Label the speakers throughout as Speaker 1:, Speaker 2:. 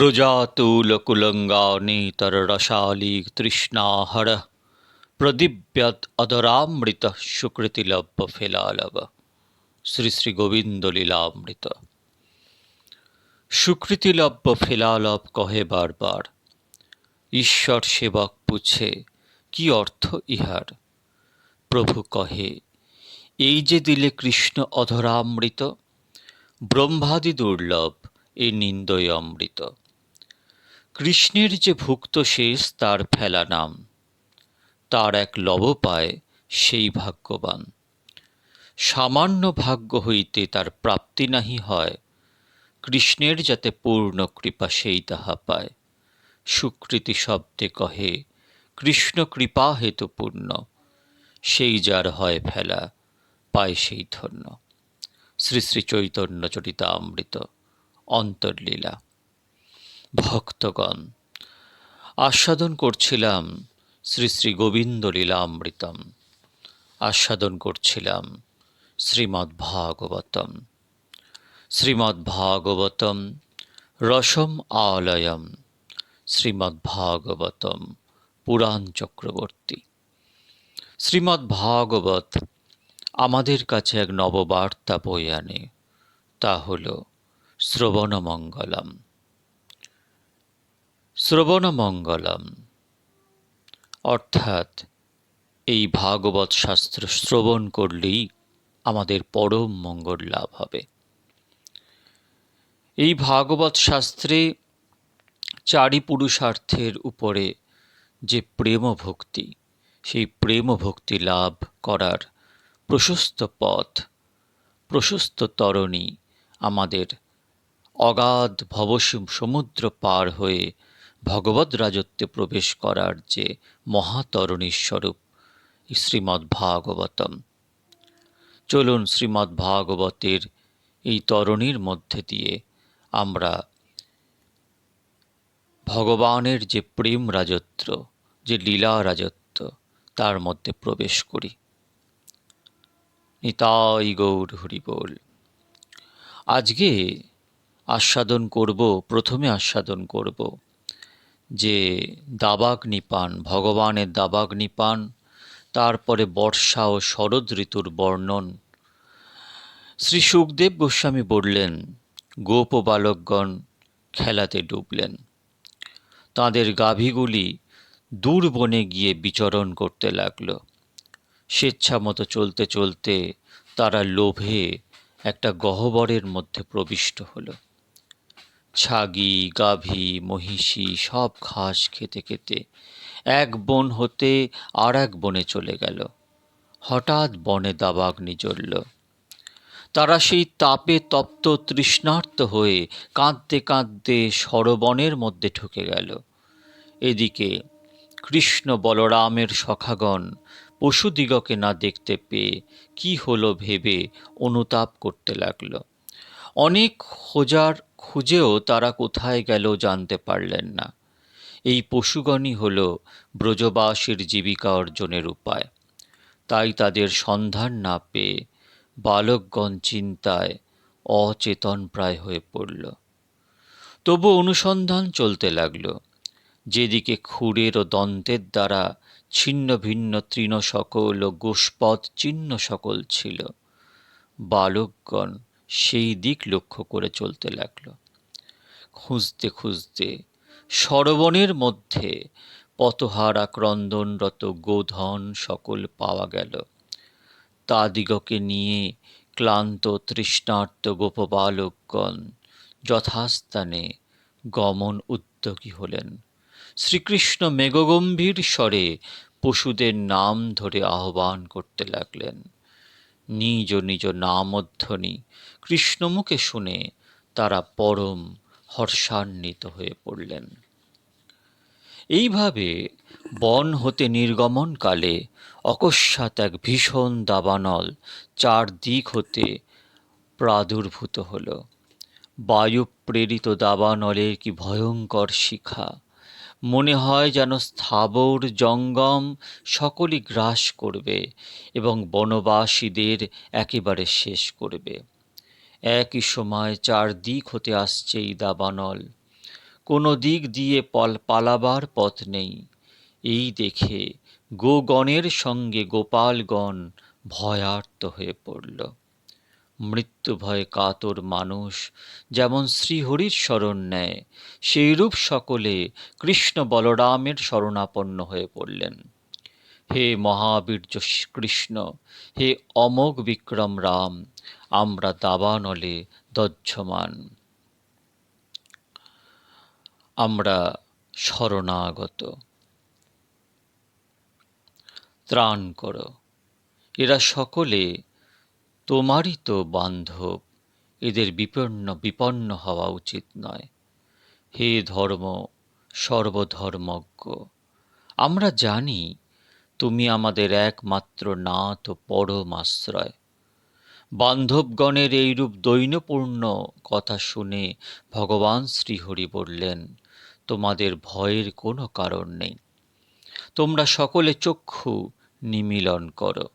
Speaker 1: रुजातुलकुलङ्गानीतररसाली तृष्णाहरः প্রদীপ্যৎ অদরামৃত সুকৃতিলভ্য ফেলালব শ্রী শ্রী গোবিন্দ লীলামৃত সুকৃতিলভ্য ফেলালব কহে বারবার ঈশ্বর সেবক পুছে কি অর্থ ইহার প্রভু কহে এই যে দিলে কৃষ্ণ অধরামৃত ব্রহ্মাদি দুর্লভ এ নিন্দয় অমৃত কৃষ্ণের যে ভুক্ত শেষ, তার ফেলা নাম। তার এক লব পায় সেই ভাগ্যবান। সামান্য ভাগ্য হইতে তার প্রাপ্তি নাহি হয়। কৃষ্ণের যাতে পূর্ণ কৃপা সেই তাহা পায়। সুকৃতি শব্দে কহে, কৃষ্ণ কৃপা হেতু পূর্ণ। সেই যার হয় ফেলা, পায় সেই ধন্য। শ্রী শ্রী চৈতন্য চরিতামৃত, অন্তর্লীলা। ভক্তগণ, আস্বাদন করছিলাম শ্রী শ্রী গোবিন্দ লীলামৃতম আস্বাদন করছিলাম শ্রীমদ্ ভাগবতম শ্রীমদ্ ভাগবতম রসম আলয়ম। শ্রীমদ্ ভাগবতম পুরাণ চক্রবর্তী। শ্রীমদ্ ভাগবত আমাদের কাছে এক নববার্তা বই আনে, তা হল শ্রবণমঙ্গলম। শ্রবণমঙ্গলম। অর্থাৎ, এই ভাগবত শাস্ত্র শ্রবণ করলেই আমাদের পরম মঙ্গল লাভ হবে। এই ভাগবত শাস্ত্রে চারি পুরুষার্থের উপরে যে প্রেম ভক্তি সেই প্রেম ভক্তি লাভ করার প্রশস্ত পথ, প্রশস্ত তরণী আমাদের অগাধ ভবসীম সমুদ্র পার হয়ে ভগবদ রাজত্বে প্রবেশ করার যে মহাতরণীর স্বরূপ শ্রীমদ্ ভাগবতম চলুন শ্রীমদ্ ভাগবতের এই তরণীর মধ্যে দিয়ে আমরা ভগবানের যে প্রেম রাজত্ব, যে লীলা রাজত্ব, তার মধ্যে প্রবেশ করি। নিতাই গৌর হরি বল। আজকে আস্বাদন করব, প্রথমে আস্বাদন করব যে দাবাগ্নিপান ভগবানের দাবাগ্নিপান তারপরে বর্ষা ও শরৎ ঋতুর বর্ণন। শ্রী সুখদেব গোস্বামী বললেন, গোপ বালকগণ খেলাতে ডুবলেন। তাদের গাভীগুলি দূর বনে গিয়ে বিচরণ করতে লাগল। স্বেচ্ছামতো চলতে চলতে তারা লোভে একটা গহ্বরের মধ্যে প্রবিষ্ট হলো। ছাগি, গাভী, মহিষী সব ঘাস খেতে খেতে এক বন হতে আর এক বনে চলে গেল। হঠাৎ বনে দাবাগ্নি জ্বলল। তারা সেই তাপে তপ্ত তৃষ্ণার্ত হয়ে কাঁদতে কাঁদতে সরবনের মধ্যে ঢুকে গেল। এদিকে কৃষ্ণ বলরামের সখাগণ পশুদিগকে না দেখতে পেয়ে কি হলো ভেবে অনুতাপ করতে লাগল। অনেক খোঁজার খুঁজেও তারা কোথায় গেল জানতে পারলেন না। এই পশুগণই হল ব্রজবাসীর জীবিকা অর্জনের উপায়। তাই তাদের সন্ধান না পেয়ে বালকগণ চিন্তায় অচেতন প্রায় হয়ে পড়ল। তবু অনুসন্ধান চলতে লাগল। যেদিকে খুঁড়ের ও দন্তের দ্বারা ছিন্ন ভিন্ন তৃণ সকল ও গোষ্পদ চিহ্ন সকল ছিল। বালকগণ সেই দিক লক্ষ্য করে চলতে লাগল। খুঁজতে খুঁজতে সরবনের মধ্যে পতহারা ক্রন্দনরত গোধন সকল পাওয়া গেল। তাদিগকে নিয়ে ক্লান্ত তৃষ্ণার্ত গোপবালকগণ যথাস্থানে গমন উদ্যোগী হলেন। শ্রীকৃষ্ণ মেঘগম্ভীর স্বরে পশুদের নাম ধরে আহ্বান করতে লাগলেন। নিজ নিজ নামধ্বনি কৃষ্ণমুখে শুনে তারা পরম হর্ষান্বিত হয়ে পড়লেন। এইভাবে বন হতে নির্গমনকালে অকস্মাৎ এক ভীষণ দাবানল চারদিক হতে প্রাদুর্ভূত হল। বায়ু প্রেরিত দাবানলের কি ভয়ঙ্কর শিখা। মনে হয় যেন স্থাবর জঙ্গম সকলই গ্রাস করবে এবং বনবাসীদের একেবারে শেষ করবে। একই সময় চারদিক হতে আসছে দাবানল কোনো দিক দিয়ে পল পালাবার পথ নেই। এই দেখে গোগণের সঙ্গে গোপালগণ ভয়ার্ত হয়ে পড়ল। মৃত্যু ভয়ে কাতর মানুষ যেমন শ্রীহরির শরণ নেয়, সেইরূপ সকলে কৃষ্ণ বলরামের শরণাপন্ন হয়ে পড়লেন। হে মহাবীর্য কৃষ্ণ, হে অমোঘ বিক্রম রাম, আমরা দাবানলে দহ্যমান। আমরা শরণাগত। ত্রাণ করো। এরা সকলে তোমারই তো বান্ধব, এদের বিপন্ন বিপন্ন হওয়া উচিত নয়। হে ধর্ম সর্বধর্মজ্ঞ, আমরা জানি তুমি আমাদের একমাত্র নাথ ও পরম আশ্রয়। বান্ধবগণের এইরূপ দৈন্যপূর্ণ কথা শুনে ভগবান শ্রীহরি বললেন, তোমাদের ভয়ের কোনো কারণ নেই। তোমরা সকলে চক্ষু নিমিলন করো।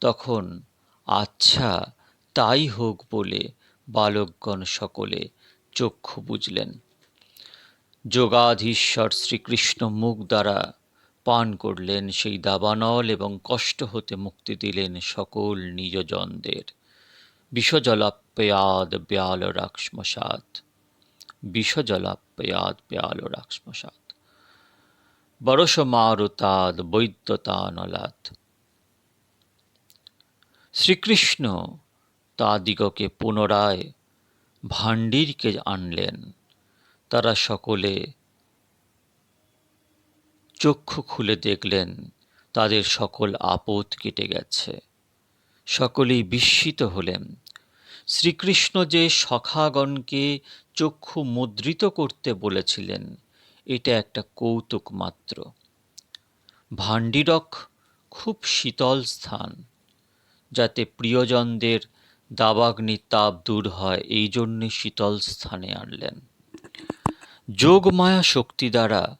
Speaker 1: তখন আচ্ছা তাই হোক বলে বালকগণ সকলে চক্ষু বুঝলেন। যোগাধীশ্বর শ্রীকৃষ্ণ মুখ দ্বারা পান করলেন সেই দাবানল এবং কষ্ট হতে মুক্তি দিলেন সকল নিজজনদের বিষজলাপ্যাদ ব্যাল রাক্ষ্মসাত বিষজলাপ্যাদ ব্যাল রাক্ষ্মসাত বরস মারুতাদ বৈদ্যতানলাত। শ্রীকৃষ্ণ তাদিগকে পুনরায় ভাণ্ডিরকে আনলেন। তারা সকলে চক্ষু খুলে দেখলেন তাদের সকল আপদ কেটে গেছে। সকলেই বিস্মিত হলেন। শ্রীকৃষ্ণ যে সখাগণকে চক্ষু মুদ্রিত করতে বলেছিলেন, এটা একটা কৌতুক মাত্র। ভাণ্ডিরক খুব শীতল স্থান, যাতে প্রিয়জনদের দাবাগ্নি তাপ দূর হয়, এই জন্যে শীতল স্থানে আনলেন। যোগমায়া শক্তি দ্বারা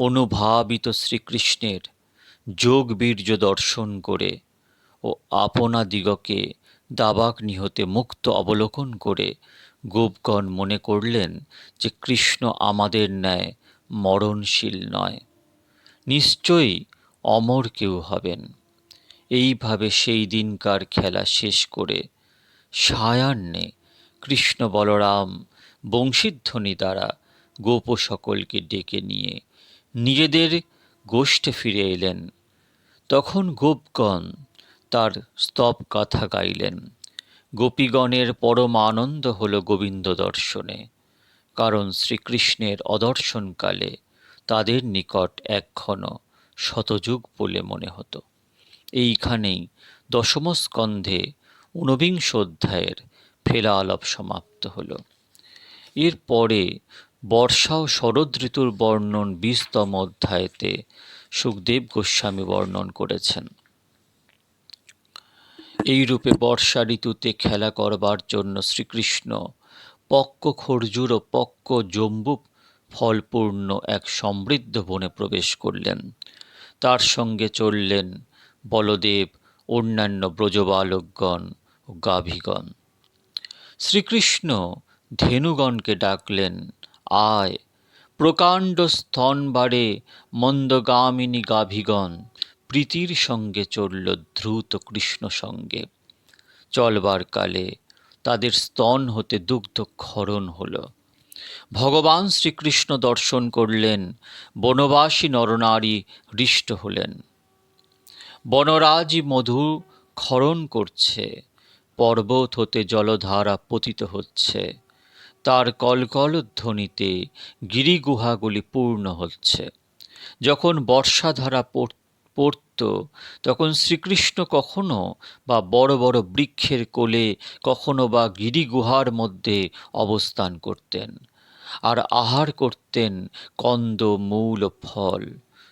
Speaker 1: অনুভাবিত শ্রীকৃষ্ণের যোগ বীর্য দর্শন করে ও আপনাদিগকে দাবাক নিহতে মুক্ত অবলোকন করে গোপগণ মনে করলেন যে কৃষ্ণ আমাদের ন্যায় মরণশীল নয়। নিশ্চয়ই অমর কেউ হবেন। এইভাবে সেই দিনকার খেলা শেষ করে সায়ান্নে কৃষ্ণ বলরাম বংশীধ্বনি দ্বারা গোপ সকলকে ডেকে নিয়ে নিজেদের গোষ্ঠে ফিরে এলেন। তখন গোপগণ তার স্তব কথা গাইলেন। গোপীগণের পরম আনন্দ হল গোবিন্দ দর্শনে, কারণ শ্রীকৃষ্ণের অদর্শনকালে তাদের নিকট একক্ষণ শতযুগ বলে মনে হতো। এইখানেই দশম স্কন্ধে ঊনবিংশ অধ্যায়ের ফেলা আলাপ সমাপ্ত হল। এরপরে বর্ষা ও শরৎ ঋতুর বর্ণন বিশতম অধ্যায়েতে সুখদেব গোস্বামী বর্ণন করেছেন। এই রূপে বর্ষা ঋতুতে খেলা করবার জন্য শ্রীকৃষ্ণ পক্ক খর্জুর ও পক্ক জম্বু ফলপূর্ণ এক সমৃদ্ধ বনে প্রবেশ করলেন। তার সঙ্গে চললেন বলদেব, অন্যান্য ব্রজবালকগণ ও গাভীগণ। শ্রীকৃষ্ণ ধেনুগণকে ডাকলেন আয়। প্রকাণ্ড স্তন বাড়ে মন্দগামিনী গাভীগণ প্রীতির সঙ্গে চলল দ্রুত কৃষ্ণ সঙ্গে। চলবার কালে তাদের স্তন হতে দুগ্ধ ক্ষরণ হল। ভগবান শ্রীকৃষ্ণ দর্শন করলেন, বনবাসী নরনারী হৃষ্ট হলেন। বনরাজি মধু ক্ষরণ করছে, পর্বত হতে জলধারা পতিত হচ্ছে। তার কলকল ধ্বনিতে গিরিগুহাগুলি পূর্ণ হচ্ছে। যখন বর্ষাধারা পড়ত, তখন শ্রীকৃষ্ণ কখনো বা বড় বড় বৃক্ষের কোলে কখনো বা গিরিগুহার মধ্যে অবস্থান করতেন। আর আহার করতেন কন্দ, মূল, ফল।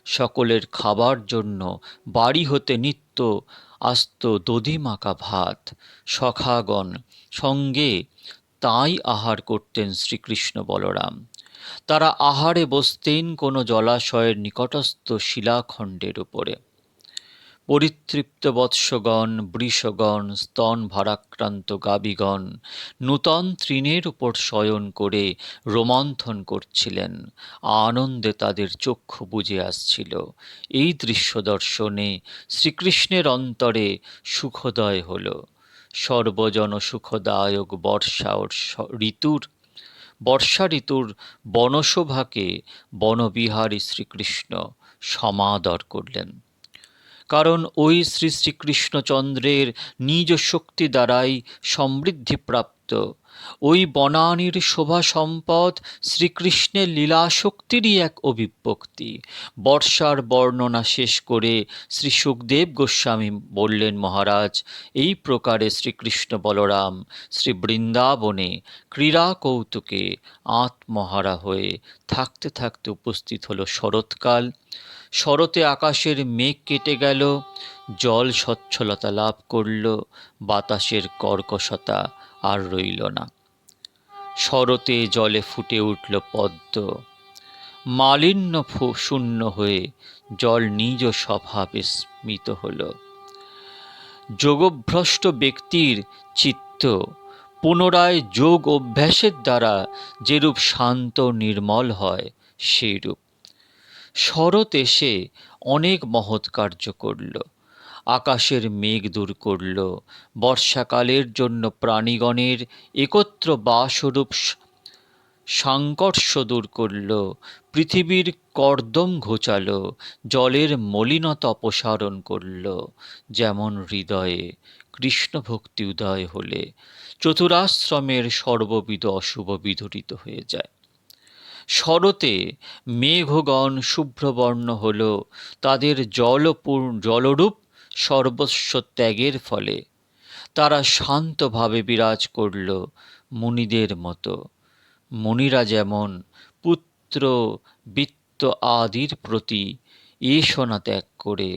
Speaker 1: সকলের খাবার জন্য বাড়ি হতে নিত্য আস্ত দধি মাখা ভাত। সখাগণ সঙ্গে তাই আহার করতেন শ্রীকৃষ্ণ বলরাম। তারা আহারে বসতেন কোনো জলাশয়ের নিকটস্থ শিলাখণ্ডের উপরে। পরিতৃপ্ত বৎসগণ, বৃষগণ, স্তন ভারাক্রান্ত গাবিগণ নূতন তৃণের উপর শয়ন করে রোমন্থন করছিলেন। আনন্দে তাদের চক্ষু বুঝে আসছিল। এই দৃশ্য দর্শনে শ্রীকৃষ্ণের অন্তরে সুখোদয় হল। সর্বজন সুখদায়ক বর্ষা ঋতুর বর্ষা ঋতুর বনশোভাকে বনবিহারী শ্রীকৃষ্ণ সমাদর করলেন। কারণ ওই শ্রী শ্রীকৃষ্ণচন্দ্রের নিজ শক্তি দ্বারাই সমৃদ্ধিপ্রাপ্ত ওই বনানীর শোভা সম্পদ শ্রীকৃষ্ণের লীলা শক্তিরই এক অভিব্যক্তি। বর্ষার বর্ণনা শেষ করে শ্রী সুখদেব গোস্বামী বললেন, মহারাজ, এই প্রকারে শ্রীকৃষ্ণ বলরাম শ্রী বৃন্দাবনে ক্রীড়া কৌতুকে আত্মহারা হয়ে থাকতে থাকতে উপস্থিত হলো শরৎকাল শরতে আকাশের মেঘ কেটে গেল, জল স্বচ্ছলতা লাভ করল, বাতাসের কর্কশতা আর রইল না। শরতে জলে ফুটে উঠল পদ্ম। মালিন্য শূন্য হয়ে জল নিজ স্বভাবে স্মিত হল। যোগভ্রষ্ট ব্যক্তির চিত্ত পুনরায় যোগ অভ্যাসের দ্বারা যেরূপ শান্ত নির্মল হয়, সেইরূপ শরৎ এসে অনেক মহৎ কার্য করল। আকাশের মেঘ দূর করল। বর্ষাকালের জন্য প্রাণীগণের একত্র বাসরূপ সাংকর্ষ দূর করল। পৃথিবীর কর্দম ঘোচালো। জলের মলিনতা অপসারণ করল। যেমন হৃদয়ে কৃষ্ণ ভক্তি উদয় হলে চতুরাশ্রমের সর্ববিধ অশুভ বিধরিত হয়ে যায়। শরতে মেঘগণ শুভ্রবর্ণ হল, তাদের জলপূর জলরূপ সর্বস্ব ত্যাগের ফলে। তারা শান্তভাবে বিরাজ করল মুনিদের মতো। মুনিরা যেমন পুত্র বিত্ত আদির প্রতি এসনা ত্যাগ করে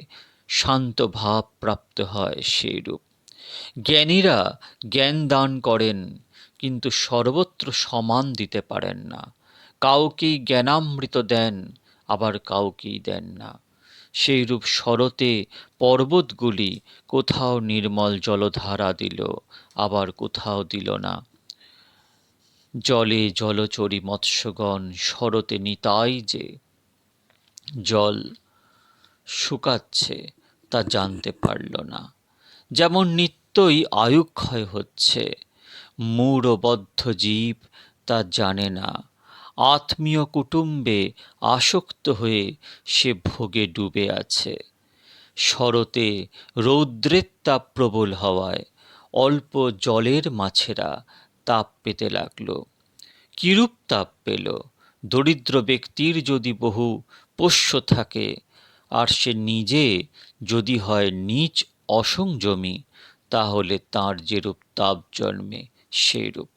Speaker 1: শান্ত ভাব প্রাপ্ত হয় সেইরূপ। জ্ঞানীরা জ্ঞান দান করেন, কিন্তু সর্বত্র সমান দিতে পারেন না। কাউকেই জ্ঞানামৃত দেন, আবার কাউকেই দেন না। সেইরূপ শরতে পর্বতগুলি কোথাও নির্মল জলধারা দিল, আবার কোথাও দিল না। জলে জলচরি মৎস্যগণ শরতে নিতাই যে, জল শুকাচ্ছে তা জানতে পারল না। যেমন নিত্যই আয়ুক্ষয় হচ্ছে, মূঢ়বদ্ধ জীব তা জানে না। আত্মীয় কুটুম্বে আসক্ত হয়ে সে ভোগে ডুবে আছে। শরতে রৌদ্রের তাপ প্রবল হওয়ায় অল্প জলের মাছেরা তাপ পেতে লাগল। কিরূপ তাপ পেল? দরিদ্র ব্যক্তির যদি বহু পোষ্য থাকে, আর সে নিজে যদি হয় নিচ অসংযমী, তাহলে তার যেরূপ তাপ জন্মে, সেইরূপ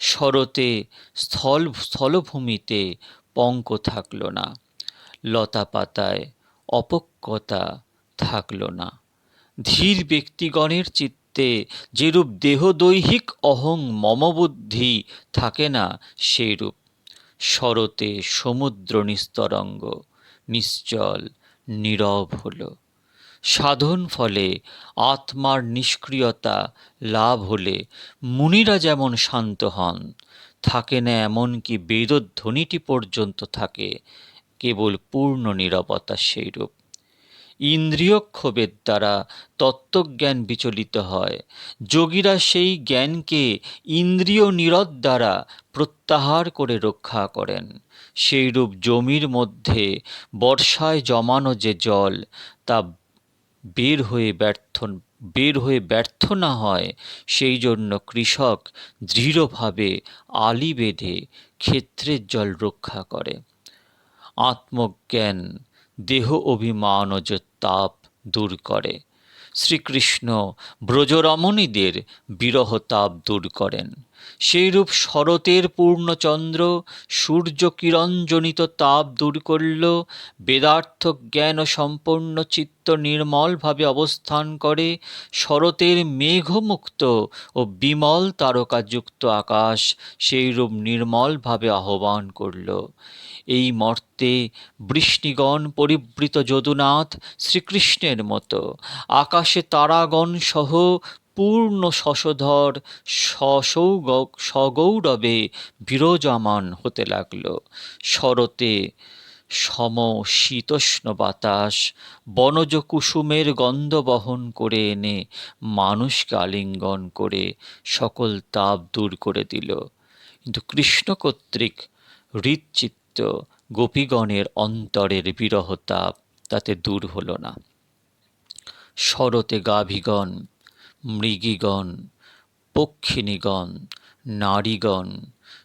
Speaker 1: শরতে, স্থল, স্থলভূমিতে পঙ্ক থাকল না। লতা পাতায় অপক্কতা থাকল না। ধীর ব্যক্তিগণের চিত্তে যেরূপ দেহদৈহিক অহং মমবুদ্ধি থাকে না, সেইরূপ। শরতে সমুদ্র নিস্তরঙ্গ, নিশ্চল, নীরব হল। সাধন ফলে আত্মার নিষ্ক্রিয়তা লাভ হলে মুনিরা যেমন শান্ত হন, থাকে না এমনকি বেদধ্বনিটি পর্যন্ত থাকে, কেবল পূর্ণ নীরবতা সেইরূপ। ইন্দ্রিয় ক্ষোভের দ্বারা তত্ত্বজ্ঞান বিচলিত হয়, যোগীরা সেই জ্ঞানকে ইন্দ্রিয় নিরদ দ্বারা প্রত্যাহার করে রক্ষা করেন। সেইরূপ জমির মধ্যে বর্ষায় জমানো যে জল, তা বের হয়ে ব্যর্থ, বের হয়ে ব্যর্থ না হয়, সেই জন্য কৃষক দৃঢ়ভাবে আলি বেঁধে ক্ষেত্রের জল রক্ষা করে। আত্মজ্ঞান, দেহ অভিমানজ তাপ দূর করে। শ্রীকৃষ্ণ ব্রজরমণীদের বিরহ তাপ দূর করেন। সেইরূপ শরতের পূর্ণচন্দ্র সূর্য কিরণজনিত তাপ দূর করল, বেদার্থ জ্ঞান সম্পন্ন চিত্ত নির্মলভাবে অবস্থান করে, শরতের মেঘমুক্ত ও বিমল তারকাযুক্ত আকাশ সেইরূপ নির্মলভাবে আহ্বান করল। এই মর্তে বৃষ্ণিগণ পরিবৃত যদুনাথ শ্রীকৃষ্ণের মতো, আকাশে তারাগণ সহ পূর্ণ শশধর সসৌগ, সগৌরবে বিরজমান হতে লাগল। শরতে সম শীতোষ্ণ বাতাস, বনজ কুসুমের গন্ধ বহন করে এনে মানুষকে আলিঙ্গন করে সকল তাপ দূর করে দিল। কিন্তু কৃষ্ণ কর্তৃক হৃদচিত্ত গোপীগণের অন্তরের বিরহ তাপ তাতে দূর হল না। শরতে গাভীগণ মৃগীগণ, পক্ষিণীগণ, নারীগণ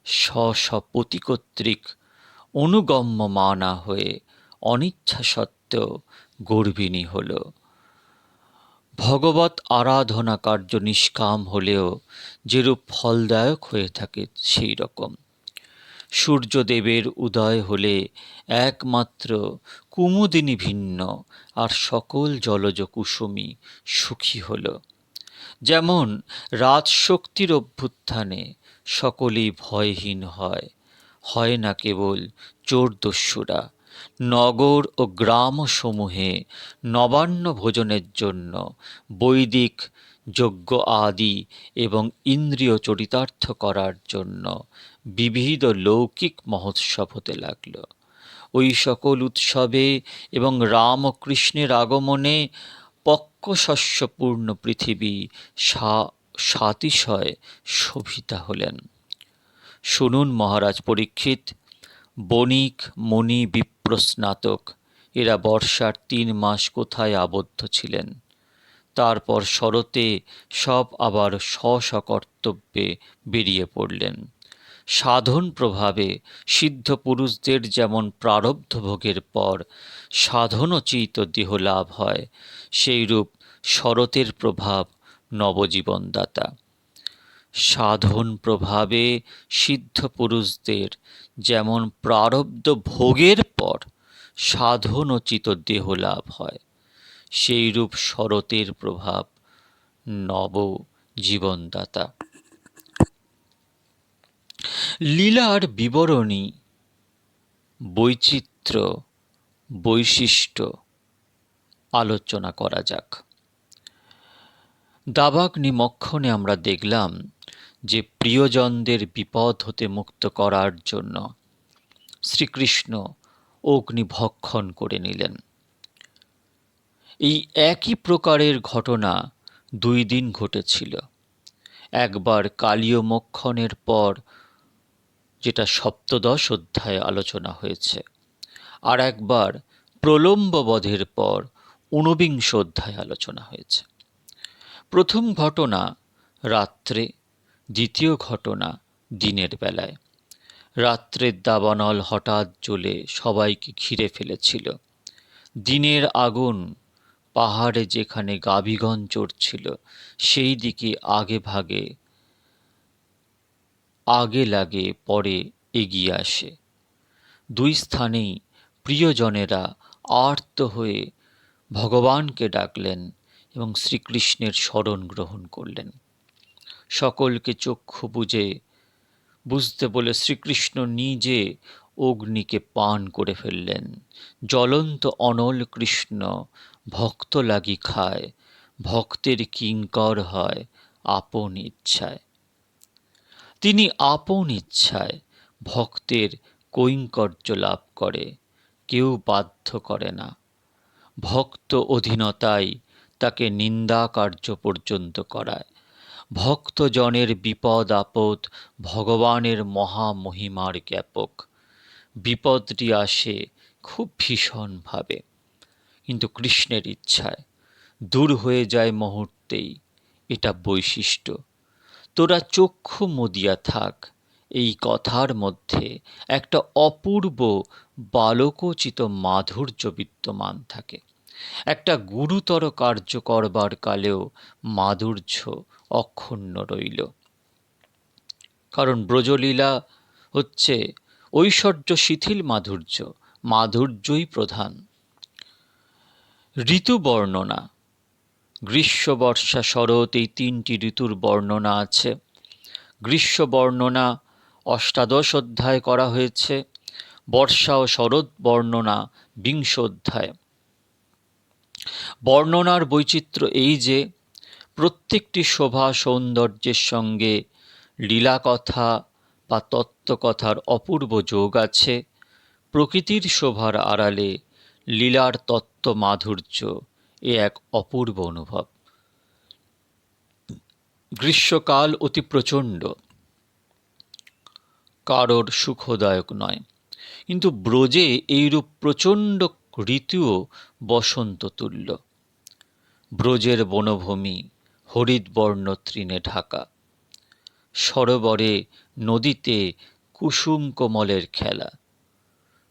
Speaker 1: স্ব স্বপতি কর্তৃক অনুগম্য মানা হয়ে অনিচ্ছা সত্ত্বেও গর্বিণী হল। ভগবত আরাধনা কার্য নিষ্কাম হলেও যেরূপ ফলদায়ক হয়ে থাকে সেই রকম। সূর্যদেবের উদয় হলে একমাত্র কুমুদিনী ভিন্ন আর সকল জলজ কুসুমী সুখী হল। যেমন রাজশক্তির অভ্যুত্থানে সকলেই ভয়হীন হয় হয় না কেবল চোরদস্যুরা। নগর ও গ্রাম সমূহে নবান্ন ভোজনের জন্য বৈদিক, যজ্ঞ আদি এবং ইন্দ্রিয় চরিতার্থ করার জন্য বিবিধ লৌকিক মহোৎসব হতে লাগল। ওই সকল উৎসবে এবং রামকৃষ্ণের আগমনে পক্কশস্যপূর্ণ পৃথিবী সাতিশয় শোভিতা হলেন। শুনুন মহারাজ পরীক্ষিত, বণিক মণি বিপ্রস্নাতক, এরা বর্ষার তিন মাস কোথায় আবদ্ধ ছিলেন? তারপর শরতে সব আবার স্ব কর্তব্যে বেরিয়ে পড়লেন। সাধন প্রভাবে সিদ্ধ পুরুষদের যেমন প্রারব্ধ ভোগের পর সাধনোচিত দেহ লাভ হয়। সেইরূপ শরতের প্রভাব নবজীবনদাতা। সাধন প্রভাবে সিদ্ধ পুরুষদের যেমন প্রারব্ধ ভোগের পর সাধনোচিত দেহ লাভ হয়, সেইরূপ শরতের প্রভাব নব জীবনদাতা লীলার বিবরণী, বৈচিত্র্য, বৈশিষ্ট্য আলোচনা করা যাক। দাবাগ্নি নিমক্ষণে আমরা দেখলাম যে প্রিয়জনদের বিপদ হতে মুক্ত করার জন্য শ্রীকৃষ্ণ অগ্নিভক্ষণ করে নিলেন। এই একই প্রকারের ঘটনা দুই দিন ঘটেছিল। একবার কালীয় মক্ষণের পর, যেটা সপ্তদশ অধ্যায়ে আলোচনা হয়েছে, আর একবার প্রলম্ববধের পর ঊনবিংশ অধ্যায় আলোচনা হয়েছে। প্রথম ঘটনা রাত্রে, দ্বিতীয় ঘটনা দিনের বেলায়। রাত্রের দাবানল হঠাৎ জ্বলে সবাইকে ঘিরে ফেলেছিল। দিনের আগুন পাহাড়ে যেখানে গাভীগণ চড়ছিল, সেই দিকে আগে ভাগে, আগে লাগে পরে এগিয়ে আসে। দুই স্থানেই প্রিয়জনেরা আর্ত হয়ে ভগবানকে ডাকলেন এবং শ্রীকৃষ্ণের স্মরণ গ্রহণ করলেন। সকলকে চক্ষু বুঝে, বুঝতে বলে শ্রীকৃষ্ণ নিজে অগ্নিকে পান করে ফেললেন। জ্বলন্ত অনল কৃষ্ণ ভক্ত লাগি খায়, ভক্তের কিঙ্কর হয় আপন ইচ্ছায়। তিনি আপন ইচ্ছায় ভক্তের কৈঙ্কর্য লাভ করে, কেউ বাধ্য করে না। ভক্ত অধীনতাই তাকে নিন্দা কার্য পর্যন্ত করায়। ভক্তজনের বিপদ আপদ ভগবানের মহামহিমার জ্ঞাপক। বিপদটি আসে খুব ভীষণভাবে, কিন্তু কৃষ্ণের ইচ্ছায়। দূর হয়ে যায় মুহূর্তেই, এটা বৈশিষ্ট্য। তোরা চক্ষু মদিয়া থাক এই কথার মধ্যে একটা অপূর্ব বালকোচিত মাধুর্য বিদ্যমান থাকে। একটা গুরুতর কার্য করবার কালেও মাধুর্য অক্ষুণ্ণ রইল। কারণ ব্রজলীলা হচ্ছে ঐশ্বর্য শিথিল মাধুর্য, মাধুর্যই প্রধান। ঋতু বর্ণনা গ্রীষ্ম বর্ষা শরৎ এই তিনটি ঋতুর বর্ণনা আছে। গ্রীষ্ম বর্ণনা অষ্টাদশ অধ্যায় করা হয়েছে, বর্ষা ও শরৎ বর্ণনা, বিংশ অধ্যায়। বর্ণনার বৈচিত্র্য এই যে, প্রত্যেকটি শোভা সৌন্দর্যের সঙ্গে লীলাকথা বা তত্ত্বকথার অপূর্ব যোগ আছে। প্রকৃতির শোভার আড়ালে লীলার তত্ত্ব মাধুর্য, এ এক অপূর্ব অনুভব। গ্রীষ্মকাল অতি প্রচণ্ড কারোর সুখদায়ক নয়। কিন্তু ব্রজে এইরূপ প্রচণ্ড ঋতুও বসন্ত তুল্য। ব্রজের বনভূমি হরিৎবর্ণ তৃণে ঢাকা। সরোবরে নদীতে কুসুম কোমলের খেলা।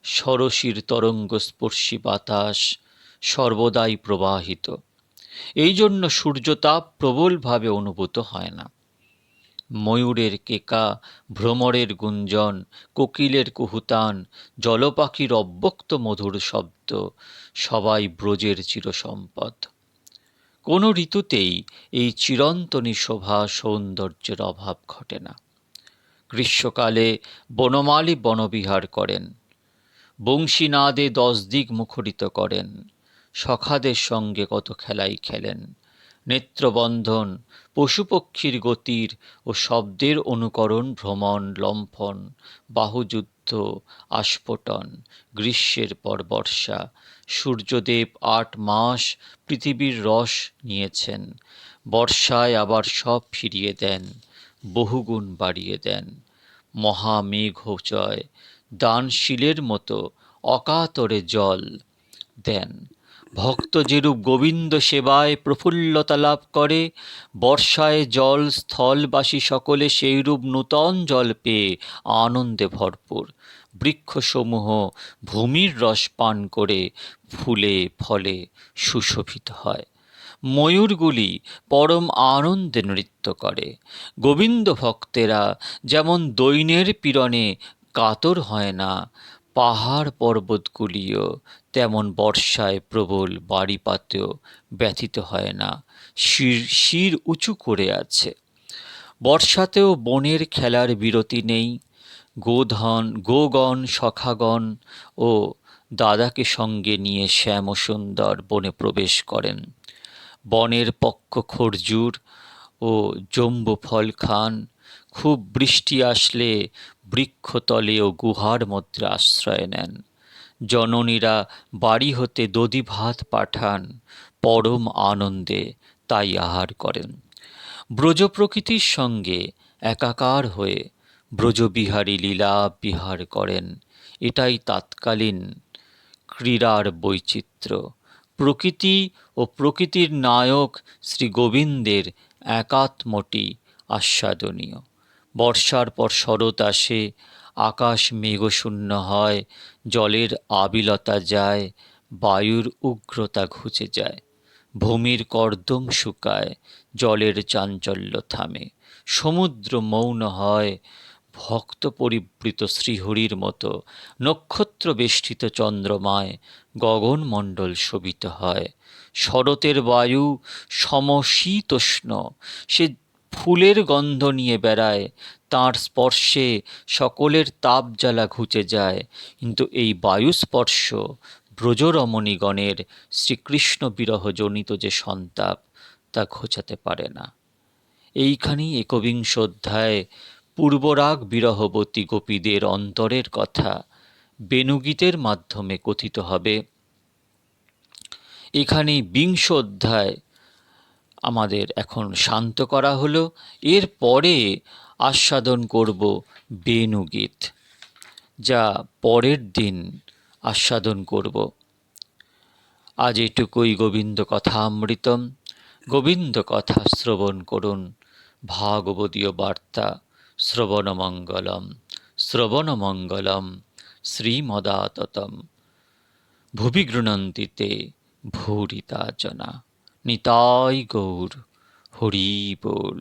Speaker 1: সরসীর তরঙ্গস্পর্শী বাতাস সর্বদাই প্রবাহিত। এই জন্য সূর্যতাপ প্রবলভাবে অনুভূত হয় না। ময়ূরের কেকা, ভ্রমরের গুঞ্জন, কোকিলের কুহুতান, জলপাখির অব্যক্ত মধুর শব্দ, সবাই ব্রজের চিরসম্পদ। কোনো ঋতুতেই এই চিরন্তনী শোভা সৌন্দর্যের অভাব ঘটে না। গ্রীষ্মকালে বনমালী বনবিহার করেন, বংশীনাদে দশ দিক মুখরিত করেন, সখাদের সঙ্গে কত খেলাই খেলেন নেত্রবন্ধন, পশুপক্ষীর গতির ও শব্দের অনুকরণ ভ্রমণ, লম্ফন, বাহুযুদ্ধ, আস্ফোটন, গ্রীষ্মের পর বর্ষা, সূর্যদেব আট মাস পৃথিবীর রস নিয়েছেন, বর্ষায় আবার সব ফিরিয়ে দেন, বহুগুণ বাড়িয়ে দেন মহামেঘচয় দানশীলের মতো অকাতরে জল দেন। ভক্ত যেরূপ গোবিন্দ সেবায় প্রফুল্লতা লাভ করে, বর্ষায় জল স্থলবাসী সকলে সেইরূপ নূতন জল পেয়ে আনন্দে ভরপুর। বৃক্ষসমূহ ভূমির রস পান করে ফুলে ফলে সুশোভিত হয়। ময়ূরগুলি পরম আনন্দে নৃত্য করে। গোবিন্দ ভক্তেরা যেমন দৈনের পীড়নে কাতর হয় না পাহাড় পর্বতগুলিও তেমন বর্ষায় প্রবল বাড়িপাতেও ব্যথিত হয় না। শির শির উঁচু করে আছে। বর্ষাতেও বনের খেলার বিরতি নেই। গোধন গোগণ সখাগণ ও দাদাকে সঙ্গে নিয়ে শ্যাম সুন্দর বনে প্রবেশ করেন। বনের পক্ষ খরজুর ও জম্বু ফল খান। খুব বৃষ্টি আসলে বৃক্ষতলে ও গুহার মধ্যে আশ্রয় নেন। জননীরা বাড়ি হতে দধি ভাত পাঠান, পরম আনন্দে তাই আহার করেন। ব্রজ প্রকৃতির সঙ্গে একাকার হয়ে ব্রজবিহারী লীলা বিহার করেন। এটাই তাৎকালীন ক্রীড়ার বৈচিত্র্য। প্রকৃতি ও প্রকৃতির নায়ক শ্রী গোবিন্দের একাত্মটি আস্বাদনীয়। বর্ষার পর শরৎ আসে, আকাশ মেঘশূন্য হয়, জলের আবিলতা যায়, বায়ুর উগ্রতা ঘুচে যায়। ভূমির কর্দম শুকায়, জলের চাঞ্চল্য থামে। সমুদ্র মৌন হয়, ভক্ত পরিবৃত শ্রীহরির মতো, নক্ষত্র বেষ্টিত চন্দ্রমায় গগনমণ্ডল শোভিত হয়। শরতের বায়ু সমশীতোষ্ণ, সে ফুলের গন্ধ নিয়ে বেড়ায়, তাঁর স্পর্শে সকলের তাপ জ্বালা ঘুচে যায়। কিন্তু এই বায়ুস্পর্শ ব্রজরমণীগণের শ্রীকৃষ্ণ বিরহজনিত যে সন্তাপ, তা ঘোচাতে পারে না। এইখানেই একবিংশ অধ্যায় পূর্বরাগ বিরহবতী গোপীদের অন্তরের কথা বেনুগীতের মাধ্যমে কথিত হবে। এখানেই বিংশ অধ্যায় আমাদের এখন শান্ত করা হলো। এর পরে আস্বাদন করব বেনুগীত যা পরের দিন আস্বাদন করব। আজ এটুকুই গোবিন্দ কথা অমৃতম গোবিন্দ কথা শ্রবণ করুন। ভাগবতীয় বার্তা শ্রবণমঙ্গলম। শ্রবণমঙ্গলম শ্রীমদাততম। ভুবি গৃণন্তিতে ভূরিতা জনা নিতাই গৌর হরি বল।